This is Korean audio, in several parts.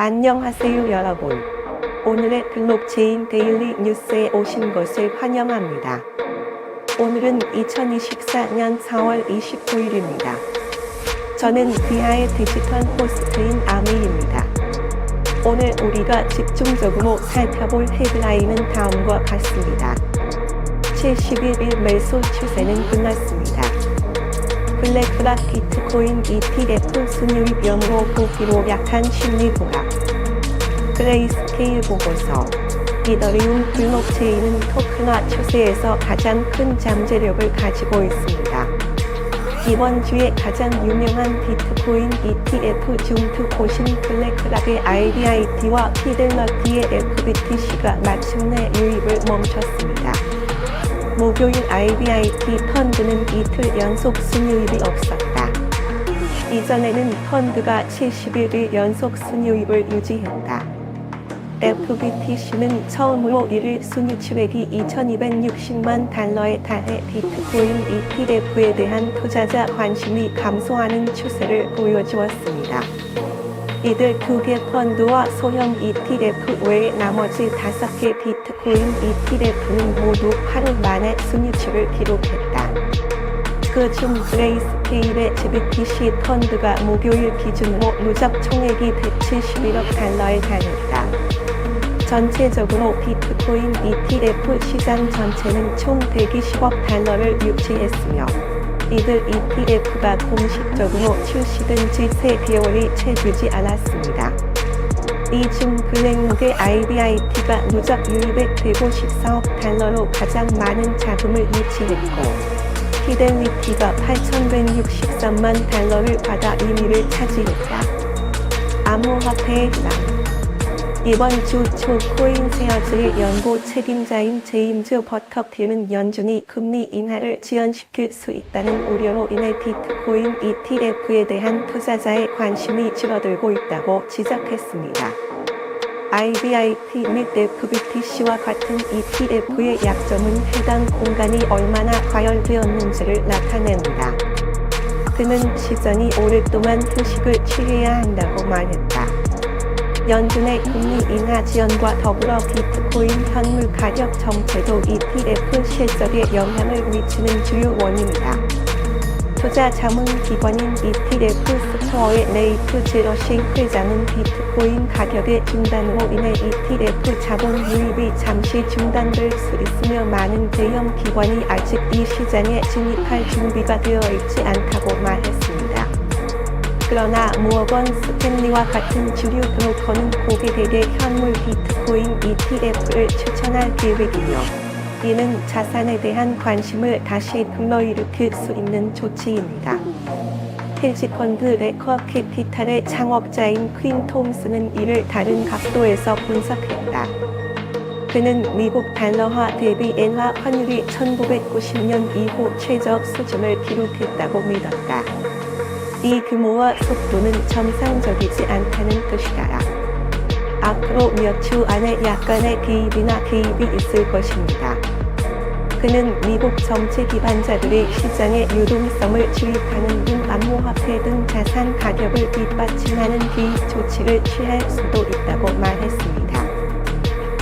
안녕하세요 여러분. 오늘의 블록체인 데일리 뉴스에 오신 것을 환영합니다. 오늘은 2024년 4월 29일입니다. 저는 비하의 디지털 호스트인 아미입니다. 오늘 우리가 집중적으로 살펴볼 헤드라인은 다음과 같습니다. 71일 매수 추세는 끝났습니다. 블랙락 비트코인 ETF 순유입 연로 보기로 약한 심리 부각. 그레이스케일 보고서. 이더리움 블록체인은 토큰화 추세에서 가장 큰 잠재력을 가지고 있습니다. 이번 주에 가장 유명한 비트코인 ETF 중두 곳인 블랙락의 IBIT와 피델러티의 FBTC가 마침내 유입을 멈췄습니다. 목요일 IBIT 펀드는 이틀 연속 순유입이 없었다. 이전에는 펀드가 71일 연속 순유입을 유지했다. FBTC는 처음으로 1일 순유치액이 2260만 달러에 달해 비트코인 ETF에 대한 투자자 관심이 감소하는 추세를 보여주었습니다. 이들 두개 펀드와 소형 ETF 외에 나머지 다섯 개 비트코인 ETF는 모두 하루 만에 순유치를 기록했다. 그중 그레이스케일의 GBTC 펀드가 목요일 기준으로 누적 총액이 171억 달러에 달했다. 전체적으로 비트코인 ETF 시장 전체는 총 120억 달러를 유치했으며 이들 ETF가 공식적으로 출시된 지 3개월이 채 되지 않았습니다. 이중 블랙록의 IBIT가 누적 유입액 154억 달러로 가장 많은 자금을 유치했고 피델리티가 8,163만 달러를 받아 2위를 차지했다. 암호화폐의 랑 이번 주초 코인 세아즈의 연보 책임자인 제임즈 버터필은 연준이 금리 인하를 지연시킬 수 있다는 우려로 인해 비트코인 ETF에 대한 투자자의 관심이 줄어들고 있다고 지적했습니다. IBIT 및 FBTC와 같은 ETF의 약점은 해당 공간이 얼마나 과열되었는지를 나타낸다. 그는 시장이 오랫동안 휴식을 취해야 한다고 말했다. 연준의 금리 인하 지연과 더불어 비트코인 현물 가격 정체도 ETF 실적에 영향을 미치는 주요 원인이다. 투자 자문 기관인 ETF 스토어의 네이트 제러시 회장은 비트코인 가격의 중단으로 인해 ETF 자본 유입이 잠시 중단될 수 있으며 많은 대형 기관이 아직 이 시장에 진입할 준비가 되어 있지 않다고 말했습니다. 그러나 모어건 스탠리와 같은 주류 브로커는 고객에게 현물 비트코인 ETF를 추천할 계획이며 이는 자산에 대한 관심을 다시 불러일으킬 수 있는 조치입니다. 헤지펀드 레커 캐피탈의 창업자인 퀸 톰스는 이를 다른 각도에서 분석했다. 그는 미국 달러화 대비 엔화 환율이 1990년 이후 최저 수준을 기록했다고 믿었다. 이 규모와 속도는 정상적이지 않다는 뜻이다. 앞으로 몇 주 안에 약간의 개입이나 개입이 있을 것입니다. 그는 미국 정치 기반자들이 시장의 유동성을 주입하는 등 암호화폐 등 자산 가격을 뒷받침하는 비입 조치를 취할 수도 있다고 말했습니다.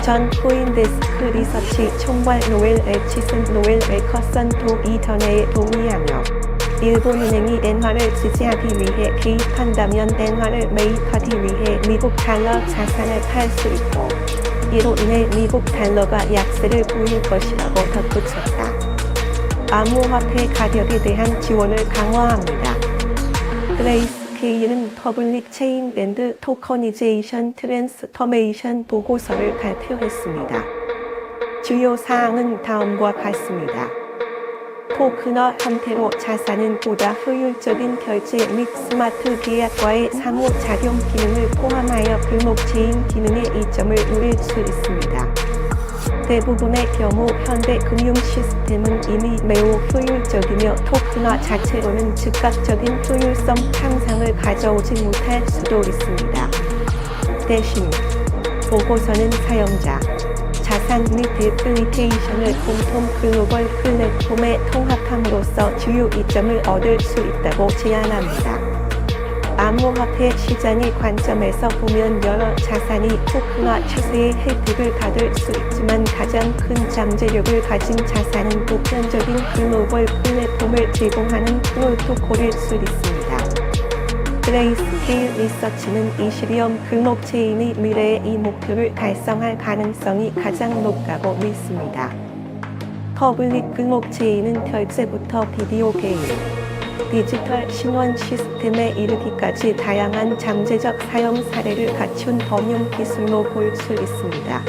전 코인데스크 리서치 총괄 노엘 에치슨 노엘 에커선 도 이전에 동의하며 일본은행이 엔화를 지지하기 위해 개입한다면 엔화를 매입하기 위해 미국 달러 자산을 팔 수 있고 이로 인해 미국 달러가 약세를 보일 것이라고 덧붙였다. 암호화폐 가격에 대한 지원을 강화합니다. 그레이스케일은 퍼블릭 체인 밴드 토커니제이션 트랜스퍼메이션 보고서를 발표했습니다. 주요 사항은 다음과 같습니다. 토큰화 형태로 자산은 보다 효율적인 결제 및 스마트 계약과의 상호작용 기능을 포함하여 블록체인 기능의 이점을 누릴 수 있습니다. 대부분의 경우 현대 금융 시스템은 이미 매우 효율적이며 토큰화 자체로는 즉각적인 효율성 향상을 가져오지 못할 수도 있습니다. 대신 보고서는 사용자, 자산 및 애플리케이션을 공통 글로벌 플랫폼에 통합함으로써 주요 이점을 얻을 수 있다고 제안합니다. 암호화폐 시장의 관점에서 보면 여러 자산이 토큰화 추세의 혜택을 받을 수 있지만 가장 큰 잠재력을 가진 자산은 보편적인 글로벌 플랫폼을 제공하는 프로토콜일 수 있습니다. 그레이스케일 리서치는 이시리엄 블록체인의 미래의 이 목표를 달성할 가능성이 가장 높다고 믿습니다. 퍼블릭 블록체인은 결제부터 비디오 게임, 디지털 신원 시스템에 이르기까지 다양한 잠재적 사용 사례를 갖춘 범용 기술로 볼 수 있습니다.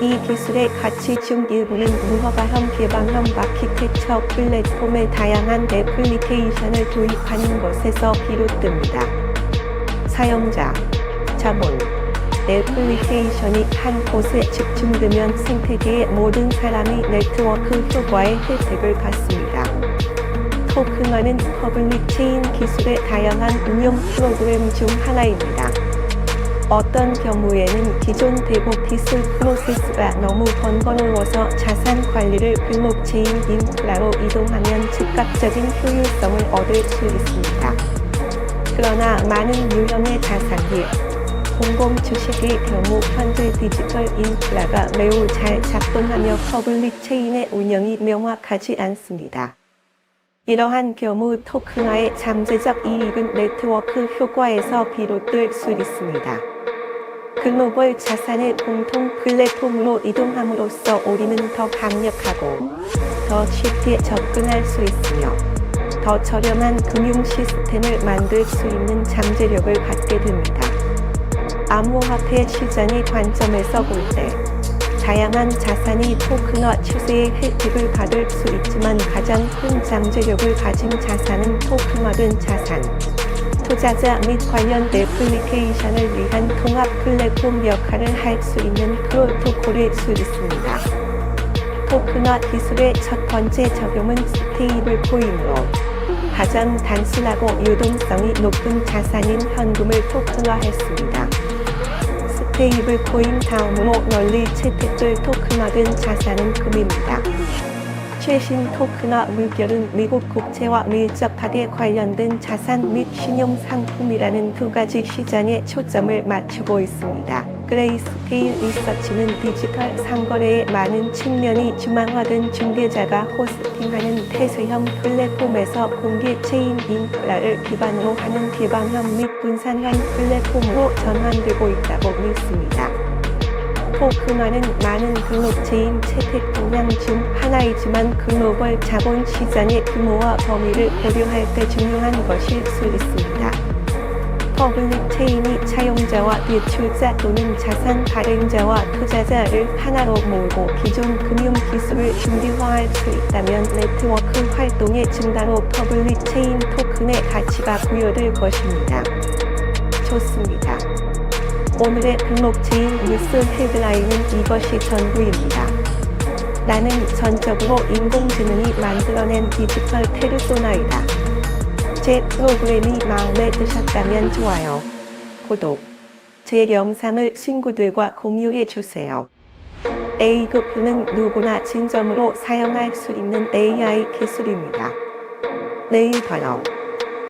이 기술의 가치 중 일부는 무허가형 개방형 아키텍처 플랫폼의 다양한 애플리케이션을 도입하는 것에서 비롯됩니다. 사용자, 자본, 애플리케이션이 한 곳에 집중되면 생태계의 모든 사람이 네트워크 효과의 혜택을 갖습니다. 토큰화는 퍼블릭 체인 기술의 다양한 운용 프로그램 중 하나입니다. 어떤 경우에는 기존 기술 프로세스가 너무 번거로워서 자산 관리를 블록체인 인프라로 이동하면 즉각적인 효율성을 얻을 수 있습니다. 그러나 많은 유형의 자산이 공공 주식의 경우 현재 디지털 인프라가 매우 잘 작동하며 퍼블릭 체인의 운영이 명확하지 않습니다. 이러한 경우 토큰화의 잠재적 이익은 네트워크 효과에서 비롯될 수 있습니다. 글로벌 자산의 공통 플랫폼으로 이동함으로써 우리는 더 강력하고 더 쉽게 접근할 수 있으며 더 저렴한 금융 시스템을 만들 수 있는 잠재력을 갖게 됩니다. 암호화폐 시장의 관점에서 볼 때 다양한 자산이 토큰화 추세의 혜택을 받을 수 있지만 가장 큰 잠재력을 가진 자산은 토큰화된 자산. 투자자 및 관련 애플리케이션을 위한 통합 플랫폼 역할을 할 수 있는 프로토콜일 수 있습니다. 토큰화 기술의 첫 번째 적용은 스테이블 코인으로 가장 단순하고 유동성이 높은 자산인 현금을 토큰화했습니다. 스테이블 코인 다음으로 널리 채택될 토큰화된 자산은 금입니다. 최신 토큰화 물결은 미국 국채와 밀접하게 관련된 자산 및 신용 상품이라는 두 가지 시장에 초점을 맞추고 있습니다. 그레이스케일 리서치는 디지털 상거래의 많은 측면이 중앙화된 중개자가 호스팅하는 폐쇄형 플랫폼에서 공개 체인 인프라를 기반으로 하는 개방형 및 분산형 플랫폼으로 전환되고 있다고 믿습니다. 토큰화는 많은 블록체인 채택 동향 중 하나이지만 글로벌 자본 시장의 규모와 범위를 고려할 때 중요한 것일 수 있습니다. 퍼블릭 체인이 차용자와 대출자 또는 자산 발행자와 투자자를 하나로 모으고 기존 금융 기술을 중대화할 수 있다면 네트워크 활동의 증가로 퍼블릭 체인 토큰의 가치가 부여될 것입니다. 좋습니다. 오늘의 블록체인 뉴스 헤드라인은 이것이 전부입니다. 나는 전적으로 인공지능이 만들어낸 디지털 페르소나이다. 제 프로그램이 마음에 드셨다면 좋아요, 구독, 제 영상을 친구들과 공유해 주세요. A급은 누구나 진정으로 사용할 수 있는 AI 기술입니다. 봐요.